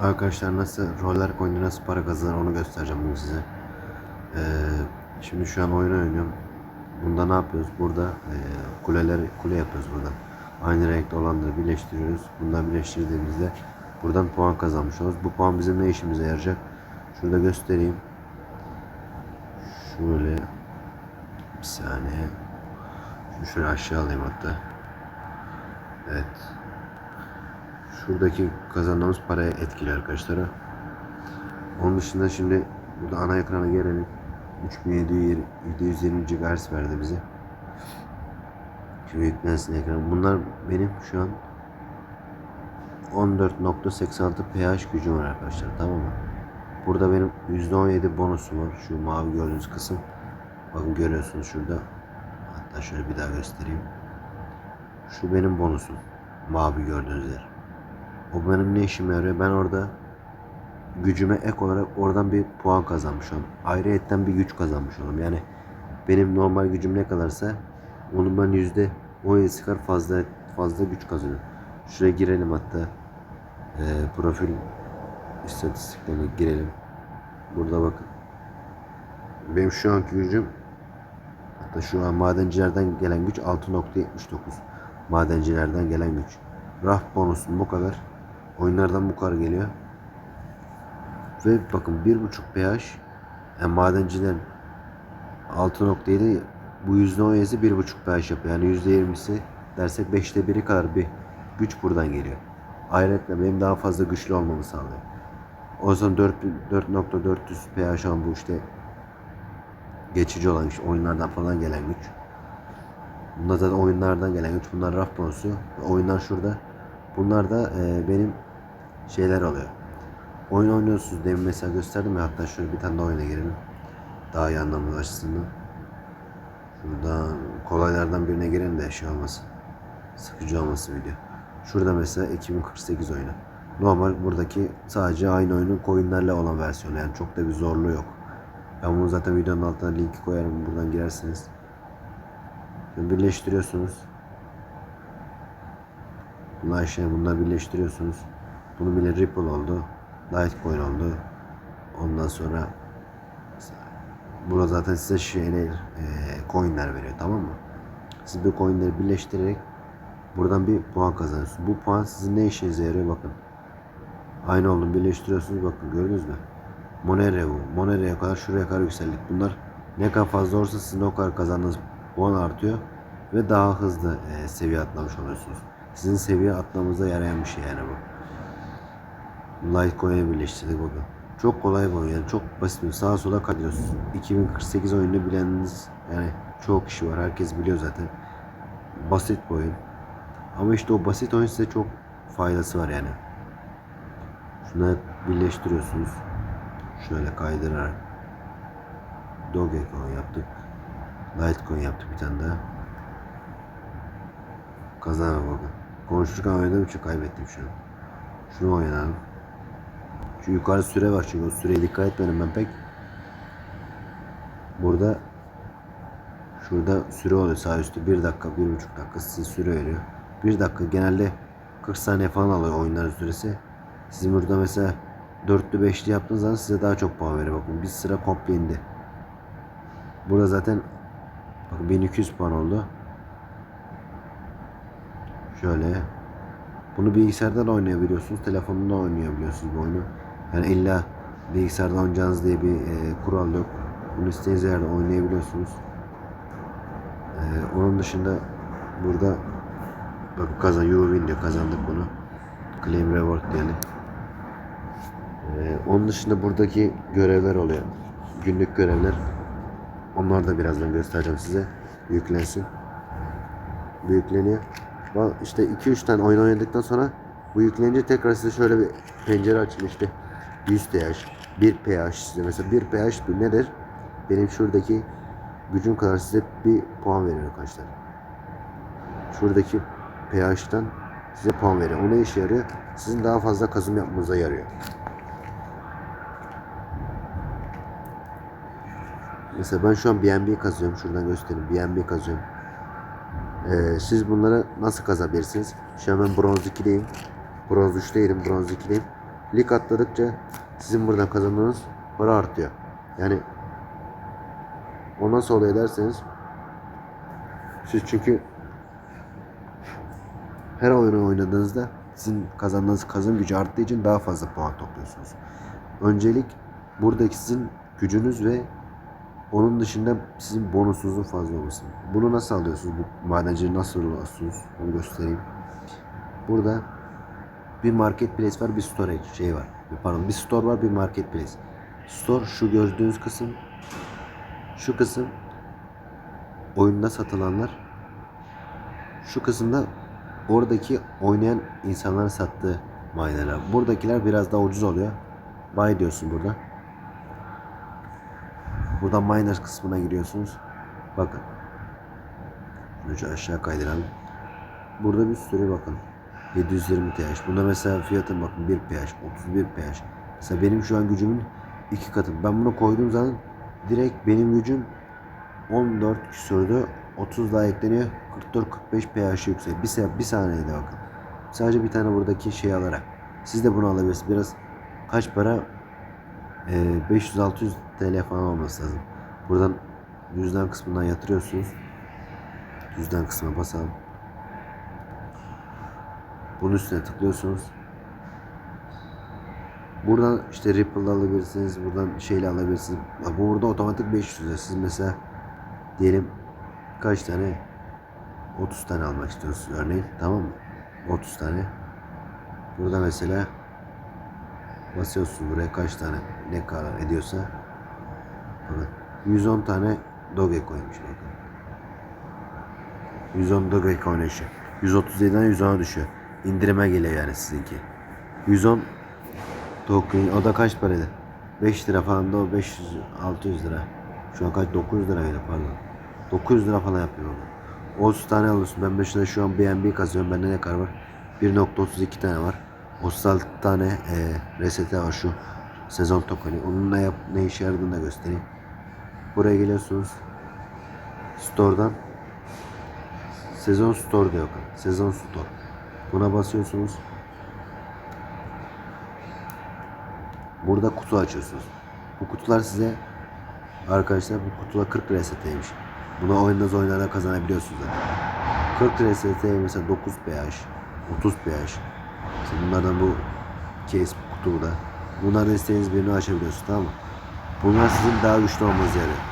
Arkadaşlar nasıl roller coin'de nasıl para kazanır onu göstereceğim bugün size. Ee, şimdi şu an oyun oynuyorum. Bunda ne yapıyoruz? Burada e, kuleler kule yapıyoruz burada. Aynı renkte olanları birleştiriyoruz. Bundan birleştirdiğimizde buradan puan kazanmış oluruz. Bu puan bizim ne işimize yarayacak? Şurada göstereyim. Şöyle bir saniye. Şunu şöyle aşağı alayım hatta. Evet. Şuradaki kazandığımız paraya etkili arkadaşlar. Onun dışında şimdi burada ana ekrana gelelim. 3720 GHz verdi bize. Şimdi yüklensin ekran. Bunlar benim şu an 14.86 pH gücüm var arkadaşlar tamam mı? Burada benim %17 bonusum var. Şu mavi gördüğünüz kısım. Bakın görüyorsunuz şurada. Hatta şöyle bir daha göstereyim. Şu benim bonusum. Mavi gördüğünüz yer. O benim ne işime yarıyor? Ben orada gücüme ek olarak oradan bir puan kazanmış olurum. Ayrıyetten bir güç kazanmış olurum. Yani benim normal gücüm ne kadarsa onun ben yüzde 17 kadar fazla fazla güç kazanıyorum. Şuraya girelim hatta. Ee, profil istatistiklerine girelim. Burada bakın. Benim şu anki gücüm hatta şu an madencilerden gelen güç 6.79. Madencilerden gelen güç. Raf bonusum bu kadar. Oyunlardan bu kadar geliyor. Ve bakın 1.5 pH yani madencilerin 6.7 bu %17'si 1.5 pH yapıyor. Yani %20'si dersek 5'te 1'i kadar bir güç buradan geliyor. Ayrıca benim daha fazla güçlü olmamı sağlıyor. O zaman 4 4.400 pH an bu işte geçici olan işte oyunlardan falan gelen güç. Bunlar zaten oyunlardan gelen güç. Bunlar raf bonusu. Oyunlar şurada. Bunlar da e, benim şeyler oluyor. Oyun oynuyorsunuz demin mesela gösterdim ya hatta şöyle bir tane daha oyuna girelim. Daha iyi anlamlı açısından. Şuradan kolaylardan birine girelim de şey olmasın. Sıkıcı olmasın video. Şurada mesela 2048 oyunu. Normal buradaki sadece aynı oyunun coinlerle olan versiyonu yani çok da bir zorluğu yok. Ben bunu zaten videonun altına linki koyarım buradan girersiniz. Şimdi birleştiriyorsunuz. Bunlar şey bunlar birleştiriyorsunuz. Bunu bile Ripple oldu. Litecoin oldu. Ondan sonra burada zaten size şeyler e, coinler veriyor tamam mı? Siz bu coinleri birleştirerek buradan bir puan kazanıyorsunuz. Bu puan sizin ne işinize yarıyor bakın. Aynı oldu birleştiriyorsunuz bakın gördünüz mü? Monero, Monero'ya kadar şuraya kadar yükseldik. Bunlar ne kadar fazla olursa sizin o kadar kazandığınız puan artıyor ve daha hızlı e, seviye atlamış oluyorsunuz. Sizin seviye atlamanıza yarayan bir şey yani bu. Litecoin'e birleştirdik bakın. Çok kolay bu yani çok basit bir sağa sola kaydırıyorsunuz. 2048 oyunu bileniniz yani çoğu kişi var herkes biliyor zaten. Basit bir oyun. Ama işte o basit oyun size çok faydası var yani. Şunları birleştiriyorsunuz. Şöyle kaydırarak. Dogecoin yaptık. Litecoin yaptık bir tane daha. Kazana bakın. Konuşurken oynadığım için kaybettim şu an. Şunu oynayalım. Şu yukarı süre var çünkü o süreye dikkat etmedim ben pek. Burada şurada süre oluyor sağ üstte 1 dakika 1,5 dakika size süre veriyor. 1 dakika genelde 40 saniye falan alıyor oyunların süresi. Sizin burada mesela 4'lü 5'li yaptığınız zaman size daha çok puan veriyor. Bakın bir sıra komple indi. Burada zaten bakın 1200 puan oldu. Şöyle bunu bilgisayardan oynayabiliyorsunuz, telefonundan oynayabiliyorsunuz bu oyunu. Yani illa bilgisayardan oynayacağınız diye bir e, kural yok. Bunu istediğiniz yerde oynayabiliyorsunuz. E, onun dışında burada bakın kazan, you win diyor kazandık bunu. Claim reward diyelim. E, onun dışında buradaki görevler oluyor. Günlük görevler. Onlar da birazdan göstereceğim size. Yüklensin. Bu yükleniyor. İşte 2-3 tane oyun oynadıktan sonra bu yüklenince tekrar size şöyle bir pencere açılıyor işte 100 pH, 1 pH size mesela 1 pH bir nedir? Benim şuradaki gücüm kadar size bir puan veriyor arkadaşlar. Şuradaki pH'tan size puan veriyor. O ne işe yarıyor? Sizin daha fazla kazım yapmanıza yarıyor. Mesela ben şu an BNB kazıyorum. Şuradan göstereyim. BNB kazıyorum. Ee, siz bunları nasıl kazabilirsiniz? Şu an ben bronz 2'deyim. Bronz 3'teydim. Bronz 2'deyim. Lig atladıkça sizin buradan kazandığınız para artıyor. Yani o nasıl oluyor derseniz siz çünkü her oyunu oynadığınızda sizin kazandığınız kazanım gücü arttığı için daha fazla puan topluyorsunuz. Öncelik buradaki sizin gücünüz ve onun dışında sizin bonusunuzun fazla olması. Bunu nasıl alıyorsunuz? Bu madenciliği nasıl alıyorsunuz? Onu göstereyim. Burada bir marketplace var, bir storage şey var. Pardon, bir store var, bir marketplace. Store şu gördüğünüz kısım. Şu kısım oyunda satılanlar. Şu kısımda oradaki oynayan insanların sattığı minerler. Buradakiler biraz daha ucuz oluyor. Buy diyorsun burada. Buradan miner kısmına giriyorsunuz. Bakın. Şunu şu aşağı kaydıralım. Burada bir sürü bakın. 720 TH. Bunda mesela fiyatı bakın 1 PH, 31 PH. Mesela benim şu an gücümün iki katı. Ben bunu koyduğum zaman direkt benim gücüm 14 küsürdü. 30 daha ekleniyor. 44-45 pH yükseliyor. Bir, bir saniyede bakın. Sadece bir tane buradaki şey alarak. Siz de bunu alabilirsiniz. Biraz kaç para? Ee, 500-600 TL falan olması lazım. Buradan cüzdan kısmından yatırıyorsunuz. Cüzdan kısmına basalım. Bunun üstüne tıklıyorsunuz. Buradan işte Ripple alabilirsiniz. Buradan şeyle alabilirsiniz. Bu burada otomatik 500 lira. Siz mesela diyelim kaç tane 30 tane almak istiyorsunuz örneğin tamam mı? 30 tane. Burada mesela basıyorsunuz buraya kaç tane ne kadar ediyorsa bakın 110 tane Doge koymuş bakın. 110 Dogecoin eşi. 137'den 110'a düşüyor. İndirime geliyor yani sizinki. 110 Dogecoin o da kaç paraydı? 5 lira falan da o 500 600 lira. Şu an kaç 900 liraydı pardon. 900 lira falan yapıyor onu. 30 tane alıyorsun. Ben başına şu an BNB kazıyorum. Bende ne kadar var? 1.32 tane var. 36 tane e, RST var şu sezon tokeni. Onun ne, yap, ne işe yaradığını da göstereyim. Buraya geliyorsunuz. Store'dan Sezon Store diyor. Sezon Store. Buna basıyorsunuz. Burada kutu açıyorsunuz. Bu kutular size arkadaşlar bu kutular 40 RST'ymiş. Bunu oynadığınız oyunlarda kazanabiliyorsunuz zaten. 40 RST mesela 9 PH, 30 PH. Mesela bunlardan bu case kutu bu da. Bunlardan istediğiniz birini açabiliyorsunuz tamam mı? Bunlar sizin daha güçlü olmanızı yarıyor.